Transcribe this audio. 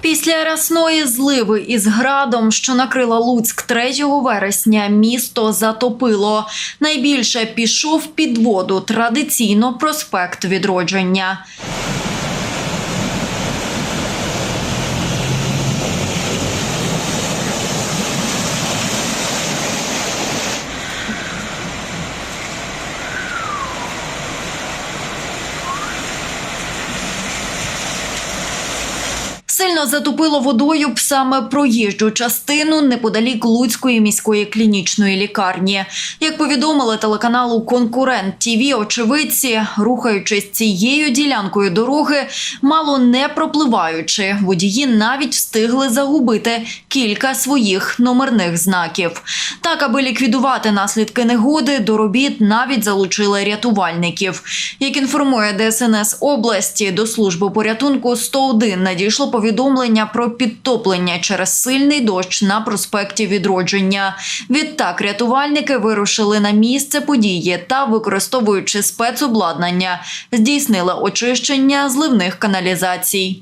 Після рясної зливи із градом, що накрила Луцьк 3 вересня, місто затопило. Найбільше пішов під воду традиційно проспект відродження. Сильно затопило водою саме проїжджу частину неподалік Луцької міської клінічної лікарні. Як повідомили телеканалу Конкурент ТІВІ, очевидці, рухаючись цією ділянкою дороги, мало не пропливаючи, водії навіть встигли загубити кілька своїх номерних знаків. Так, аби ліквідувати наслідки негоди, до робіт навіть залучили рятувальників. Як інформує ДСНС області, до служби порятунку 101 надійшло повідомлення про підтоплення через сильний дощ на проспекті Відродження. Відтак рятувальники вирушили на місце події та, використовуючи спецобладнання, здійснили очищення зливних каналізацій.